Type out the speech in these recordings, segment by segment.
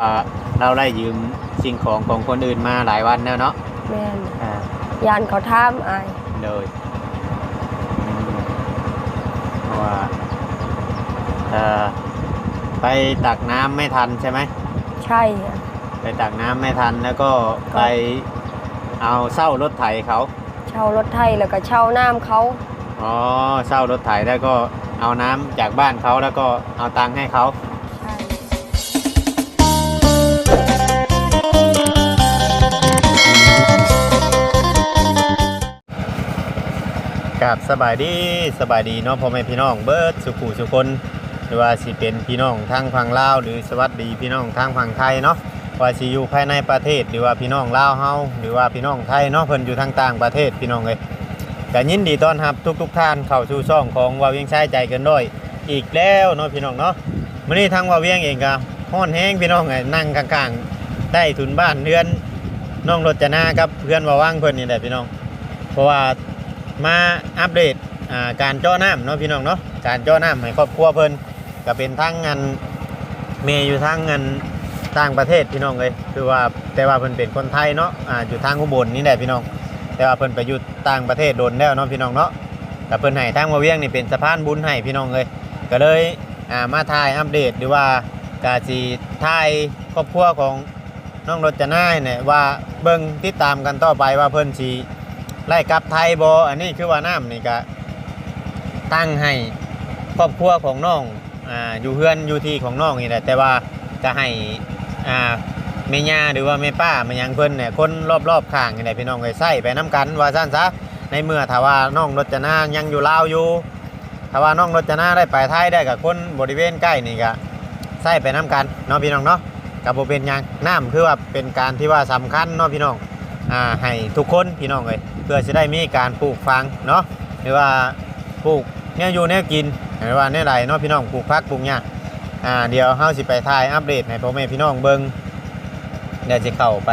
ว่าเราได้ยืมสิ่งของของคนอื่นมาหลายวันแล้วเนาะแม่นอ่ายานเขาถามอายเลยอืมเพราะว่าเอ่อไปตักน้ำไม่ทันใช่ไหม ใช่อะไปตักน้ำไม่ทันแล้วก็ไปเอาเศร้ารถไถเขาเช่ารถไทยแล้วก็เช่าน้ำเขาอ๋อเศร้ารถไถแล้วก็เอาน้ำจากบ้านเขาแล้วก็เอาตังค์ให้เขา กับสบายดีสบายดีเนาะพ่อแม่พี่น้องเบิร์ดสุขุสุคนหรือว่าสิเป็นพี่น้องทางฝั่งลาวหรือสวัสดีพี่น้องทางฝั่งไทยเนาะว่าสิอยู่ภายในประเทศหรือว่าพี่น้องลาวเฮาหรือว่าพี่น้องไทยเนาะเพิ่นอยู่ทางต่างประเทศพี่น้องเลยก็ยินดีต้อนรับทุกๆท่านเข้าสู่ช่องของว่าเวียงชายใจกันด้วยอีกแล้วเนาะพี่น้องเนาะมื้อนี้ทางว่าเวียงเองก็ฮ้อนแฮงพี่น้องไงนั่งกลางๆได้ทุนบ้านเรือนน้องรถจนากับเพื่อนว่าว่างเพิ่นนี่แหละพี่น้อง เพราะว่า มาอัปเดตการเจ้าะน้ำเนาะพี่น้องเนาะการเจ้าะน้ำให้ครอบครัวเพิ่นก็เป็นทั้งงานเมย์อยู่ทั้งงานต่างประเทศพี่น้องเลยคือว่าแต่ว่าเพิ่นเป็นคนไทยเนาะอ่าอยู่ทางอุบลนี่แหละพี่น้อง แต่ว่าเพิ่นไปอยู่ต่างประเทศโดนแล้วเนาะพี่น้องเนาะแต่เพิ่นให้ทางมาเวียงนี่เป็นสะพานบุญให้พี่น้องเลยก็เลยอ่ามาถ่ายอัปเดตหรือว่ากาจีถ่ายครอบครัวของน้องรถจะน่าเนี่ยว่าเบิ่งติดตามกันต่อไปว่าเพิ่นสิ ไล่กลับไทยบออันนี้คือว่าน้ำนี่ก็ตั้งให้ครอบครัวของน้องอ่าอยู่เพื่อนอยู่ที่ของน้องนี่แหละแต่ว่าจะให้อ่าแม่ย่าหรือว่าแม่ป้าม่หยังเพิ่นเนี่ยคนรอบๆข้างนี่แหละพี่น้องเลยใส่ไปน้กันว่าซั่นซะในเมื่อถ้าว่าน้องรจนายังอยู่ลาวอยู่ถ้าว่าน้องรจนาได้ไปไทยได้กับคนบริเวณใกล้นี่ก็ใส่ไปน้กันเนาะพี่น้องเนาะกับโบเป็นยังน้ำคือว่าเป็นการที่ว่าสำคัญเนาะพี่น้อง อ่าให้ทุกคนพี่น้องเลยเพื่อจะได้มีการปลูกฟังเนาะหรือว่าปลูกเนี่ยอยู่เนี่ยกินหรือว่าเนี่ยไรเนาะพี่น้องปลูกพักปลูกเนี่ยอ่าเดี๋ยวเฮาสิไปถ่ายอัปเดตให้พ่อแม่พี่น้องเบิ่งเดี๋ยวจะเข้าไป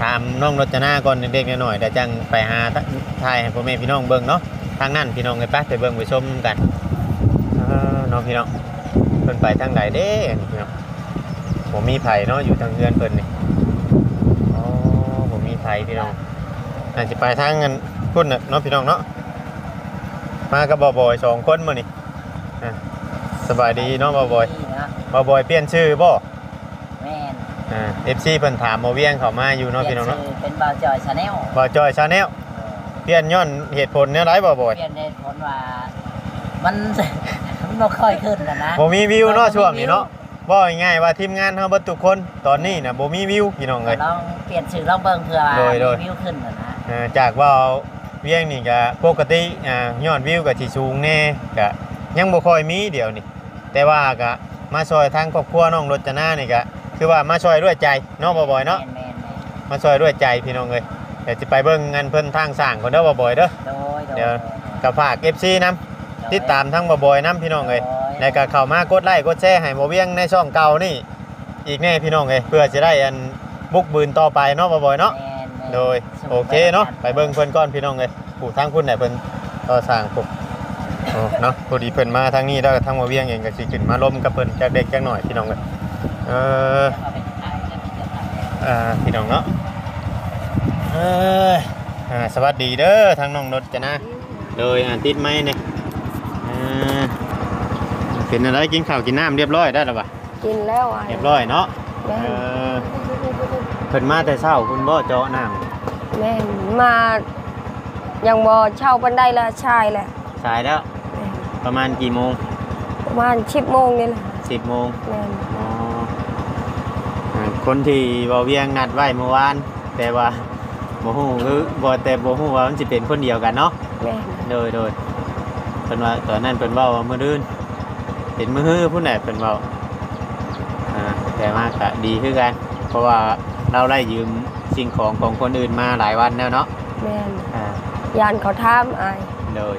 ถามน้องรจนาก่อนเด็กๆหน่อยเดี๋ยวจังไปหาถ่ายให้พ่อแม่พี่น้องเบิ่งเนาะทางนั้นพี่น้องเลยไปไปเบิ่งไปชมกันน้องพี่น้องเพิ่นไปทางไหนเด้พี่น้องผมมีไผเนาะอยู่ทางเฮือนเพิ่นนี่ ยพี่น้องอาจจะไปทางเงินพุ่นน่ะเนาะพี่น้องเนาะมากับบอบอยสองคนมานี่อะสบายดีเนาะบอบอยนี่นะบอบอยเปลี่ยนชื่อบ่แม่นอ่าเอฟซีเพิ่นถามมาเวียงเขามาอยู่เนาะพี่น้องเนาะปลี่ยชื่เป็นบาวจอยชาแนลบ่จอยชาแนลเปลี่ยนย้อนเหตุผลเนี่ยไรบอบอยเปลี่ยนในผลว่า มัน มันบ่ค่อยขึ้นนะนะบ่มีวิวเนาะช่วงนี้เนาะ บ่ง่ายๆว่าทีมงานเฮาเบิดทุกคนตอนนี้น่ะบ่มีวิวพี่น้องเอ้ย ลองเปลี่ยนชื่อลองเบิ่งเพื่อว่าโดยโดย มีวิวขึ้นนะนะอ่าจากว่าเวียงนี่ก็ปกติอ่ายอดวิวก็สิสูงแน่ก็ยังบ่ค่อยมีเดี๋ยวนี้แต่ว่าก็มาช่วยทางครอบครัวน้องรจนานี่ก็คือว่ามาช่วยด้วยใจเนาะบ่บ่อยเนาะ แม่นแม่นแม่นมาช่วยด้วยใจพี่น้องเอ้ยเดี๋ยวสิไปเบิ่งงานเพิ่นทางสร้างคนเด้อบ่บ่อยเด้อโดยโดยเดี๋ยวก็ฝาก FC นํติดตามทั้งบ่บ่อยนํพี่น้องเอ้ยโดย แล้วก็เข้ามากดไลค์กดแชร์ให้บ่เวียงในช่องเก่านี่ อีกแน่พี่น้องเอ้ยเพื่อจะได้อันบุกบืนต่อไปเนาะบ่บ่อยเนาะแม่นแม่นโดยโอเคเนาะไปเบิ่งเพิ่นก่อนพี่น้องเลยผู้ทางคุณไหนเพิ่นต่อสร้างปุ๊บโอ้เนาะพอดีเพิ่นมาทางนี้แล้วก็ทางมาเวียงเองก็สิขึ้นมาล้มกับเพิ่นจากเด็กจักหน่อยพี่น้องเลยเออเอาไปขายกันจะทำอ่าพี่น้องเนาะเอออ่าสวัสดีเด้อทางน้องรถจะนะ โดยอ่าติดไม้เนี่ยอ่า เป็นอะไรกินข้าวกินน้ำเรียบร้อยได้แล้วปะกินแล้วอายเรียบร้อยเนาะแม่เอนอเพิ่นมาแต่เช้าคุณบ่เจาะน้แม่นมายังบ่เช่าปันไดละชายแหละำสายแล้วแม่นประมาณกี่โมงประมาณ10โมงนี่แหละสิบโมงแม่นอ๋ออ่าคนที่บอเวียงนัดไว้เมื่อวาน แต่ว่าโมฮูหรือบ่แต่โมฮูว่ามันสิเป็นคนเดียวกันเนาะแม่นโดยโดยเพิ่นว่าตอนนั้นเพิ่นเว้าว่ามื้ออื่น เป็นมื้อฮื้อผู้ใดเพิ่นเว้าอ่าแต่ว่าก็ดีคือกัน เพราะว่าเราได้ยืมสิ่งของของคนอื่นมาหลายวันแล้วเนาะแม่นอ่ายานเขาถามอายโดย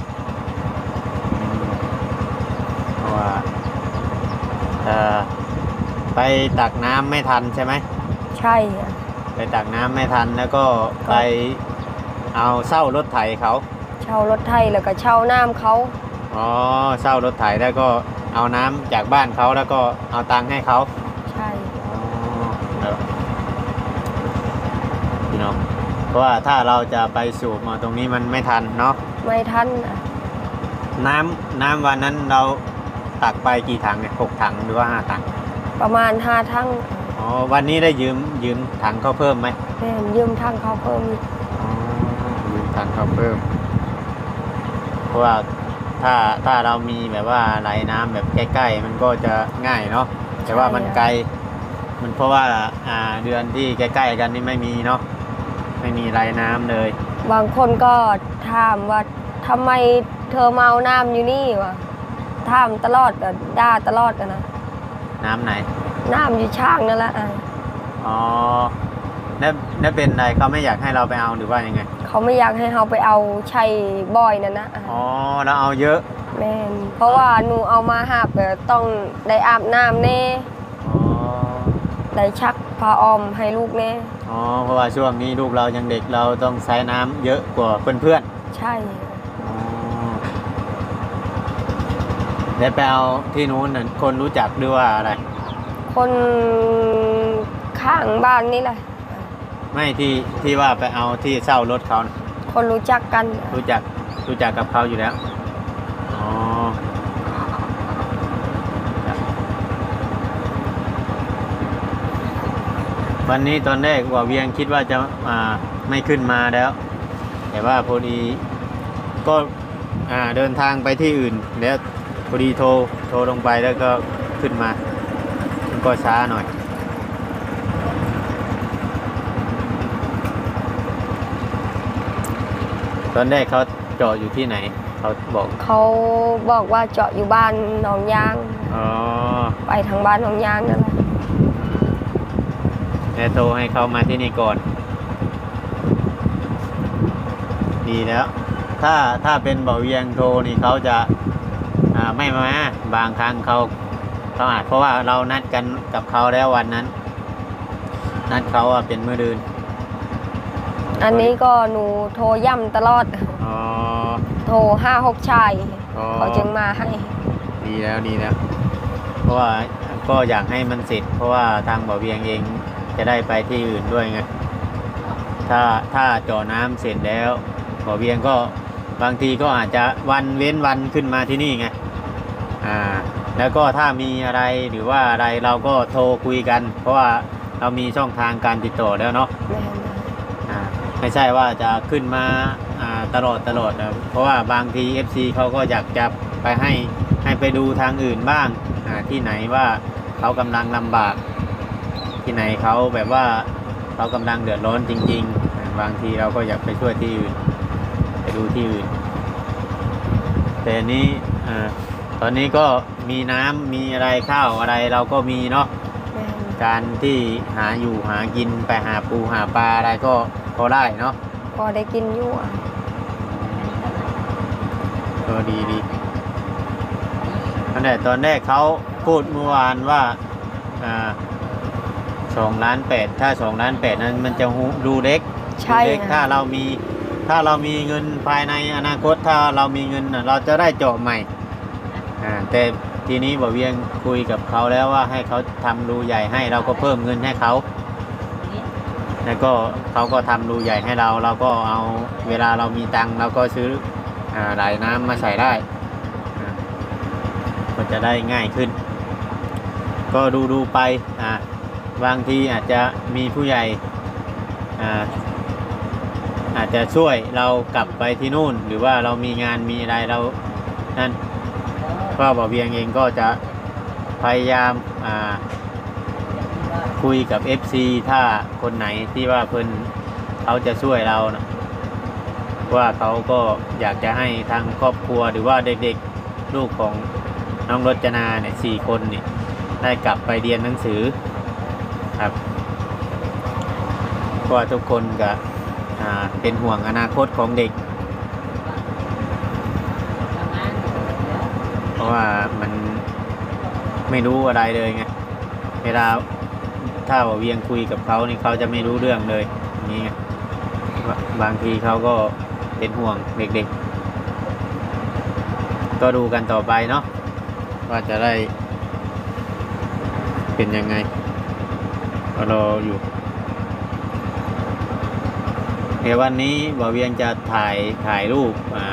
อืมเพราะว่าเอ่อไปตักน้ำไม่ทันใช่ไหม ใช่อะไปตักน้ำไม่ทันแล้วก็ไปเอาเศร้ารถไถเขา เช่ารถไทยแล้วก็เช่าน้ำเขา อ๋อเศร้ารถไถแล้วก็ เอาน้ำจากบ้านเขาแล้วก็เอาตังค์ให้เขาใช่ครับพี่น้องเพราะว่าถ้าเราจะไปสูบมาตรงนี้มันไม่ทันเนาะไม่ทันอะน้ำน้ำวันนั้นเราตักไปกี่ถังเนี่ยหกถังหรือว่าห้าถังประมาณห้าถังอ๋อวันนี้ได้ยืมยืมถังเขาเพิ่มไหม แม่นยืมถังเขาเพิ่มอ๋อยืมถังเขาเพิ่ม เพราะว่า ถ้าถ้าเรามีแบบว่าไหลน้ำแบบใกล้ๆ มันก็จะง่ายเนาะแต่ว่ามันไกล มันเพราะว่าอ่าเดือนที่ใกล้ๆกันนี่ไม่มีเนาะไม่มีไหลน้ำเลย บางคนก็ถามว่าทำไมเธอมาเอาน้ำอยู่นี่วะถามตลอดอะด่าตลอดอะนะน้ำไหน น้ำอยู่ช่างนั่นแหละอะอ๋อนั่นนั่นเป็นอะไรเขาไม่อยากให้เราไปเอาหรือว่ายังไง เขาไม่อยากให้เราไปเอาชัยบ่อยนั่นนะอะอ๋อเราเอาเยอะแม่นเพราะว่าหนูเอามาหาบก็ต้องได้อาบน้ำแน่อ๋อได้ชักผ้าอ้อมให้ลูกแน่อ๋อเพราะว่าช่วงนี้ลูกเรายังเด็กเราต้องใช้น้ำเยอะกว่าเพื่อนใช่ ๆอ๋อแล้วไปเอาที่นู้นน่ะคนรู้จักหรือว่าอะไรคนข้างบ้านนี่แหละ ไม่ที่ที่ว่าไปเอาที่เช่ารถเขาน่ะคนรู้จักกัน รู้จักรู้จักกับเขาอยู่แล้วอ๋อวันนี้ตอนแรกว่าเวียงคิดว่าจะอ่าไม่ขึ้นมาแล้ว แต่ว่าพอดีก็อ่าเดินทางไปที่อื่น แล้วพอดีโทรโทรลงไปแล้วก็ขึ้นมามันก็ช้าหน่อย ตอนแรกเขาจอดอยู่ที่ไหน เขาบอกเขาบอกว่าเจาะอยู่บ้านหนองยาง อ๋อไปทางบ้านหนองยางนั่นแหละแล้วโทรให้เขามาที่นี่ก่อน ดีแล้ว ถ้าถ้าเป็นเบาเวียงโทรนี่เขาจะอ่าไม่มาบางครั้งเขาเขาอาจเพราะว่าเรานัดกันกับเขาแล้ววันนั้น นัดเขาว่าเป็นมือดืน อันนี้ก็หนูโทรย่ำตลอด อ๋อ โทรห้าหกชายอ๋อ เขาจึงมาให้ ดีแล้วดีแล้ว เพราะว่าก็อยากให้มันเสร็จ เพราะว่าทางบ่อเวียงเองจะได้ไปที่อื่นด้วยไง ถ้าถ้าเจาะน้ำเสร็จแล้วบ่อเวียงก็บางทีก็อาจจะวันเว้นวันขึ้นมาที่นี่ไง อ่า แล้วก็ถ้ามีอะไรหรือว่าอะไรเราก็โทรคุยกัน เพราะว่าเรามีช่องทางการติดต่อแล้วเนาะ แม่นอ่า ไม่ใช่ว่าจะขึ้นมาอ่าตลอดตลอดนะเพราะว่าบางที FC เขาก็อยากจะไปให้ให้ไปดูทางอื่นบ้างอ่าที่ไหนว่าเขากำลังลำบาก ที่ไหนเขาแบบว่าเขากำลังเดือดร้อนจริงๆอ่าบางทีเราก็อยากไปช่วยที่อื่น ไปดูที่อื่น แต่อันนี้อ่าตอนนี้ก็มีน้ำมีอะไรข้าวอะไรเราก็มีเนาะแม่นการที่หาอยู่หากินไปหาปูหาปลาอะไรก็พ อได้เนาะพอได้กินอยู่อะก็ดีดีตั้งแต่ตอนแรกเขาพูดเมื่อวานว่าอ่าสองล้านแปดถ้าสองล้านแปดนั้นมันจะหูดูเล็กใช่ดูเล็กถ้าอะเรามีถ้าเรามีเงินภายในอนาคตถ้าเรามีเงินน่ะเราจะได้เจาะใหม่อ่าแต่ทีนี้บ่เวียงคุยกับเขาแล้วว่าให้เขาทำรูใหญ่ให้เราก็เพิ่มเงินให้เขา แล้วก็เขาก็ทำรูใหญ่ให้เรา เราก็เอาเวลาเรามีตังเราก็ซื้ออ่าไหลน้ำมาใส่ได้ก็จะได้ง่ายขึ้น ก็ดูดูไปบางทีอาจจะมีผู้ใหญ่อาอาจจะช่วยเรากลับไปที่นู่น หรือว่าเรามีงานมีอะไรเรานั่นก็บ่อเบียงเองก็จะพยายามอ่า คุยกับ FC ถ้าคนไหนที่ว่าเพิ่นเขาจะช่วยเรานะว่าเขาก็อยากจะให้ทางครอบครัวหรือว่าเด็กๆลูกของน้องรจนาเนี่ยสี่คนนี่ได้กลับไปเรียนหนังสือครับเพราะว่าทุกคนก็เป็นห่วงอนาคตของเด็ก เพราะว่ามันไม่รู้อะไรเลยไงเวลา ถ้าว่าเวียงคุยกับเขานี่เขาจะไม่รู้เรื่องเลยนี้ไงบางทีเขาก็เป็นห่วงเด็กๆ ก็ดูกันต่อไปเนาะว่าจะได้ เป็นยังไงก็รออยู่เดี๋ยววันนี้บ่าวเวียงจะถ่ายถ่ายรูปอ่า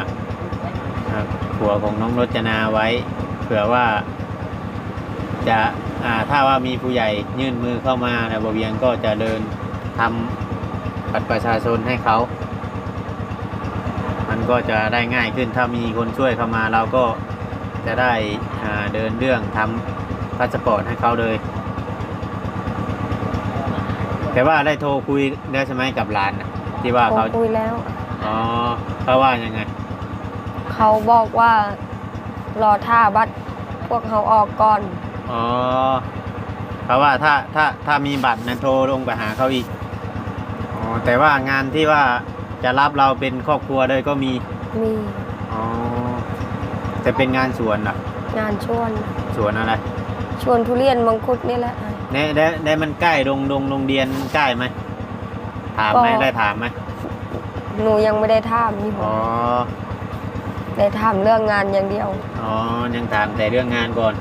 อ่าผัวของน้องรจนาไว้เผื่อว่า จะอ่าถ้าว่ามีผู้ใหญ่ยื่นมือเข้ามานะบ่าวเวียงก็จะเดินทำบัตรประชาชนให้เขา มันก็จะได้ง่ายขึ้นถ้ามีคนช่วยเข้ามาเราก็จะได้อ่าเดินเรื่องทำพาสปอร์ตให้เขาเลย แต่ว่าได้โทรคุยได้ใช่ไหมกับหลานนะที่ว่าโทรเขาคุยแล้วอ๋อเขาว่ายังไง เขาบอกว่ารอท่าบัตรพวกเขาออกก่อน อ๋อเขาว่าถ้าถ้าถ้ามีบัตรนั้นโทรลงไปหาเขาอีกอ๋อแต่ว่างานที่ว่าจะรับเราเป็นครอบครัวเลยก็มีมีอ๋อจะเป็นงานสวนเหรองานชวนสวนอะไรชวนทุเรียนมังคุดนี่แหละ ได้ได้ได้มันใกล้โรงโรงโรงเรียนใกล้ไหมถามไหมก็ ได้ถามไหมหนูยังไม่ได้ถามนี่ผอ๋อมได้ถามเรื่องงานอย่างเดียว อ๋อยังถามแต่เรื่องงานก่อน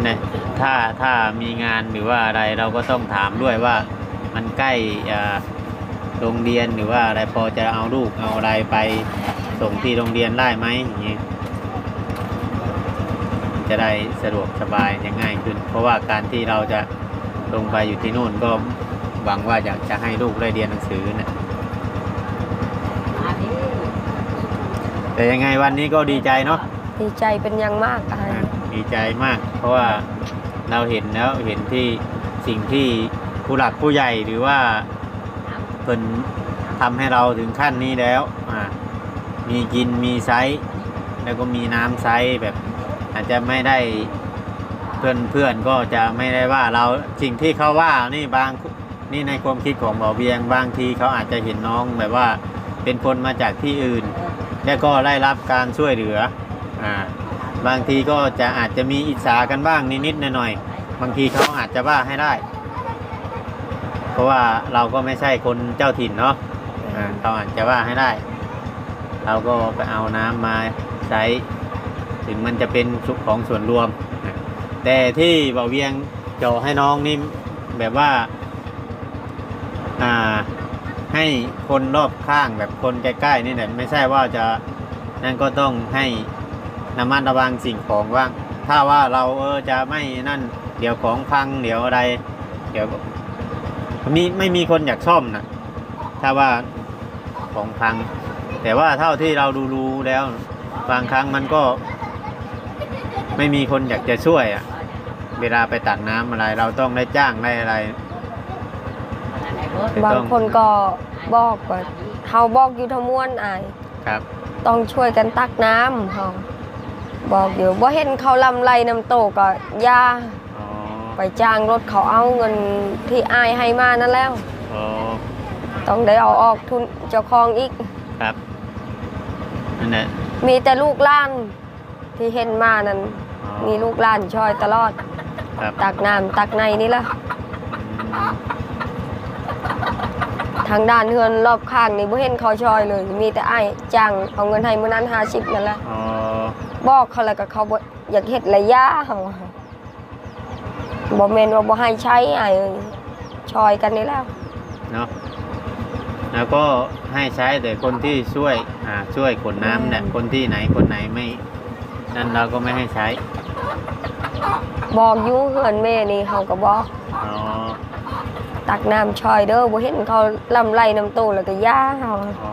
นั่นแหละถ้าถ้ามีงานหรือว่าอะไรเราก็ต้องถามด้วยว่ามันใกล้อ่าโรงเรียนหรือว่าอะไรพอจะเอาลูกเอาอะไรไปส่งที่โรงเรียนได้ไหมอย่างนี้จะได้สะดวกสบายยังง่ายขึ้น เพราะว่าการที่เราจะลงไปอยู่ที่นู่นก็หวังว่าอยากจะให้ลูกได้เรียนหนังสือนะอันนี้แต่ยังไงวันนี้ก็ดีใจเนาะดีใจเป็นอย่างมากอายอะดีใจมาก เพราะว่าเราเห็นแล้วเห็นที่สิ่งที่ผู้หลักผู้ใหญ่หรือว่าเพิ่นทำให้เราถึงขั้นนี้แล้วอ่ามีกินมีไซส์แล้วก็มีน้ำไซส์แบบ อาจจะไม่ได้เพื่อนเพื่อนก็จะไม่ได้ว่าเราสิ่งที่เขาว่านี่บางนี่ในความคิดของหมอเบียงบางทีเขาอาจจะเห็นน้องแบบว่าเป็นคนมาจากที่อื่น แล้วก็ได้รับการช่วยเหลืออ่า บางทีก็จะอาจจะมีอิจฉากันบ้างนิดๆหน่อยๆบางทีเขาอาจจะว่าให้ได้ เพราะว่าเราก็ไม่ใช่คนเจ้าถิ่นเนาะเขาอาจจะว่าให้ได้ เราก็ไปเอาน้ำมาใช้ ถึงมันจะเป็นสุขของส่วนรวม แต่ที่บ่าเวียงเจาะให้น้องนี่แบบว่าอ่าให้คนรอบข้างแบบคนใกล้ๆนี่แหละไม่ใช่ว่าจะนั่นก็ต้องให้ ระมัดระวังสิ่งของว่างถ้าว่าเราเออจะไม่นั่น เดี๋ยวของพังเดี๋ยวอะไร เดี๋ยวมีไม่มีคนอยากซ่อมนะถ้าว่าของพัง แต่ว่าเท่าที่เราดูรู้แล้ว บางครั้งมันก็ ไม่มีคนอยากจะช่วยอะเวลาไปตักน้ำอะไร เราต้องได้จ้างได้อะไรบางคนก็บอกว่าเฮาบอกอยู่ทั้งมวลอายครับ ต้องช่วยกันตักน้ำเฮา บอกอยู่บ่เห็นเขาลำไรน้ำโตก็อย่าอ๋อไปจ้างรถเขาเอาเงินที่อายให้มานั่นแล้ว อ๋อต้องได้เอาออกทุนเจ้าของอีก ครับนั่นแหละมีแต่ลูกหล้าน ที่เห็นมานั้น อ๋อมีลูกหล้านช่วยตลอด ครับตักน้ำตักในนี่ละอืมทางด้านเฮือนรอบข้างนี่บ่เห็นเขาช่วยเลย มีแต่อ้ายจ้างเอาเงินให้มื้อนั้น50นั่นแหละอ๋อ บอกเขาแล้วก็เขาบ่อยากเฮ็ดระยะเฮาบ่แม่นว่าบ่ให้ใช้อ้ายเอ้ยช่วยกันนี่แล้วเนาะแล้วก็ให้ใช้แต่คนที่ช่วยอ่าช่วยขนน้ำเนี่ยคนที่ไหนคนไหนไม่ นั่นเราก็ไม่ให้ใช้บอกอยู่เฮือนแม่นี่เฮาก็บอก อ๋อตักน้ำช่วยเด้อบ่เห็นเขาลำไรน้ำโตแล้วก็ย่าเฮาอ๋อ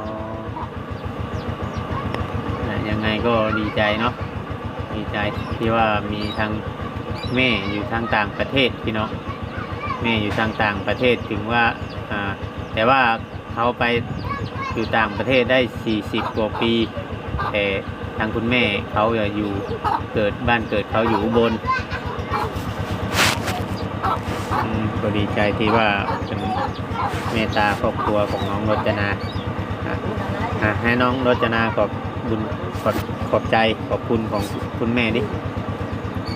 น่ะยังไง ก็ดีใจเนาะดีใจที่ว่ามีทางแม่อยู่ทางต่างประเทศพี่น้องแม่อยู่ทางต่างประเทศถึงว่าอ่าแต่ว่าเขาไปอยู่ต่างประเทศได้ 40 กว่าปีแต่ทางคุณแม่เขาอยู่เกิดบ้านเกิดเขาอยู่อุบลก็ดีใจที่ว่าเป็นเมตตาครอบครัวของน้องรจนาให้น้องรจนาขอบบุญขอบ ขอบใจขอบคุณของคุณแม่ดิ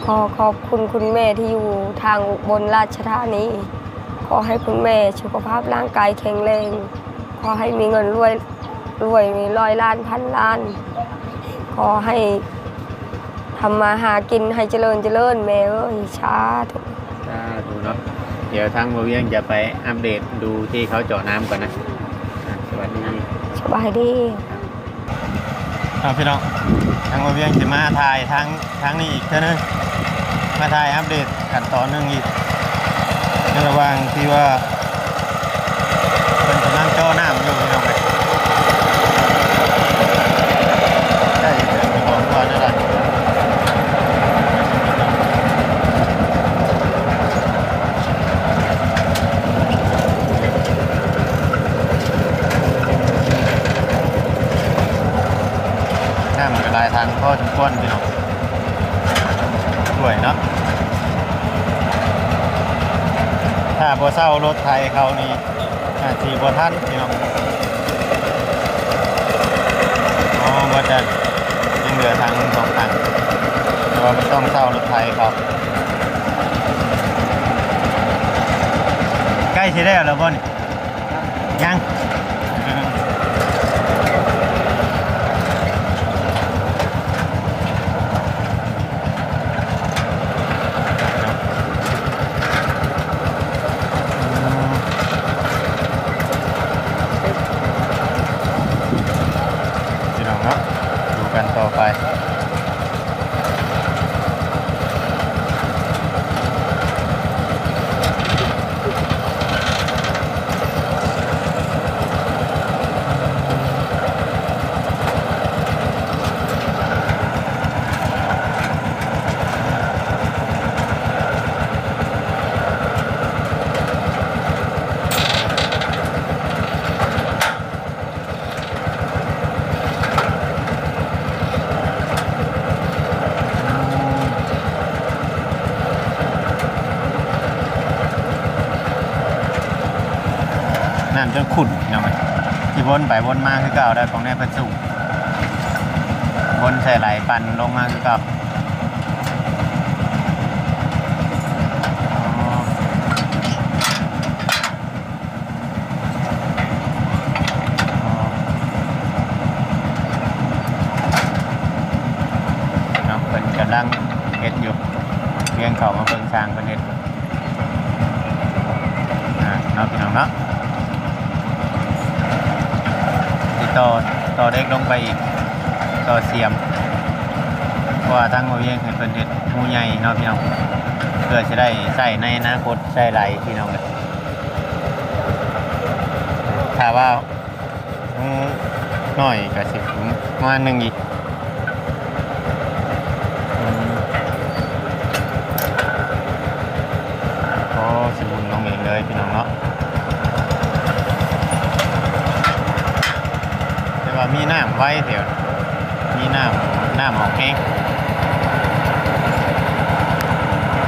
ขอขอบคุณคุณแม่ที่อยู่ทางอุบนราชธานี ขอให้คุณแม่สุขภาพร่างกายแข็งแรง ขอให้มีเงินรวยรวยมีร้อยล้านพันล้าน ขอให้ทำมาหากินให้เจริญเจริญแม่เอ้ยชาธุถ้าดูเนาะเดี๋ยวทางบเวียงจะไปอัปเดตดูที่เขาเจาะน้ำก่อนนะอะวัสดี สบายดี เอาพี่น้องทางมาเวียงจะมาถ่ายทางทางนี้อีกเท่านึงมาถ่ายอัปเดตขั้นตอนหนึงอีกในระหว่างที่ว่าเป็นกำลังเจ้าน้ำอยู่พี่น้องเลยได้เดี๋ยวไปบอกก่อนนะล่ะน้ำมันกระลายทางพ่อสมควรพี่น้องส วยเนาะถ้าพอเศร้ารถไทยเขานี่อาจสีพอท่านพี่น้องอ๋อว่าจะยังเหลือทางสองทางแต่ว่าไม่ต้องเศร้ารถไทยเขาใกล้สิได้แล้วบ่นยัง จนขุ่นเนาะมันที่วนไปวนมาคือเก่าได้ของในประจุวนใส่ไหลปันลงมาคือเก่าอ๋อเป็นกำลังเฮ็ดอยู่เรียงเขามาเบิ่งสร้างเป็นเฮ็ดอ่าเนาะพี่น้องเนาะ ต่อต่อเด็กลงไปอีกต่อเสียมเพราะว่าทั้งโมเวียงให้เป็นเห็ดมูใหญ่เนาะพี่น้องเพื่อจะได้ใส่ในอนาคตใส่ไหลพี่น้องเลยถ้าว่าหน้อยก็สิบมาหนึงอีกอืมโอ้สิบุญลงเองเลยพี่น้องเนาะ แต่ว่ามีน้ำ ไว้เดี๋ยวมีน้ำน้ำออกเอง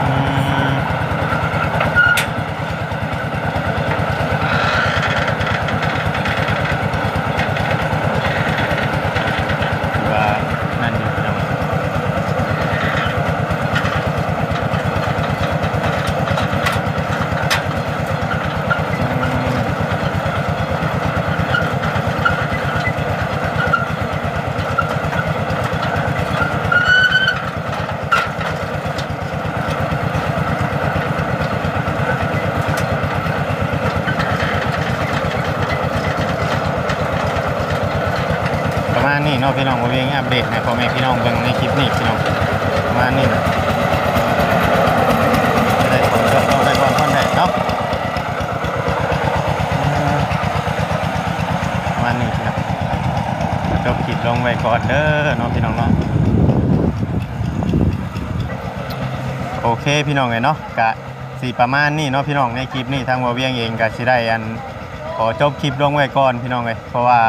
อืมถือว่านั่นอยู่พี่น้องอืม ประมา ณนี้เนาะพี่น้องมาเวียงอัปเดตให้พ่อแม่พี่น้องเบิ่งในคลิปนี้พี่น้องประมาณนี้นะได้ผลก็ได้ความคนแทคเนาะประมาณนี้พี่น้องจบคลิปลงไว้ก่อนเด้อเนาะพี่น้องเนาะโอเคพี่น้องเลยเนาะกะสีประมาณนี้เนาะพี่น้องในคลิปนี้ทางวาเวียงเองก็สิได้อันขอจบคลิปลงไว้ก่อนพี่น้องเลยเพราะว่า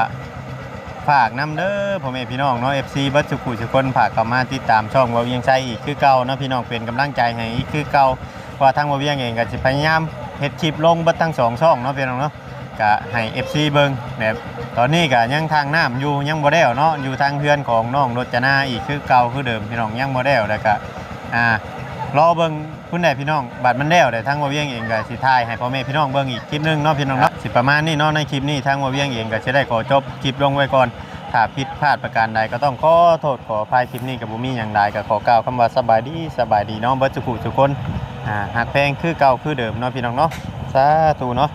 ฝากน้ำเด้อพ่อแม่พี่น้องเนาะ FC บัสสุขุสุคนฝากเข้ามาติดตามช่องวาเวียงใจอีกคือเก่าเนาะพี่น้องเป็นกำลังใจให้อีกคือเก่าเพราะว่าทางวาเวียงเองก็สิพยายามเฮ็ดคลิปลงบัดทั้งสองช่องเนาะพี่น้องเนาะก็ให้ FC เบิ่งแบบตอนนี้ก็ยังทางน้ำอยู่ยังบ่ได้เนาะอยู่ทางเพื่อนของน้องรจนาอีกคือเก่าคือเดิมพี่น้องยังบ่ได้แล้วก็อ่า รอเบิ่งคุณใดพี่น้องบัตรมันแล้วแต่ทางวาเวียงเองก็สิทายให้พ่อแม่พี่น้องเบิ่งอีกคลิปหนึงเนาะพี่น้องเนาะสิประมาณนี้เนาะในคลิปนี้ทางวาเวียงเองก็จะได้ขอจบคลิปลงไว้ก่อนถ้าผิดพลาดประการใดก็ต้องขอโทษขออภัยคลิปนี้กับบุมี่อย่างใดก็ขอกล่าวคำว่าสบายดีสบายดีเน้องเบิร์ตจุกุทุกคนอ่าหากแพงคือเก่าคือเดิมเนาะพี่น้องเนาะสาธุเนาะ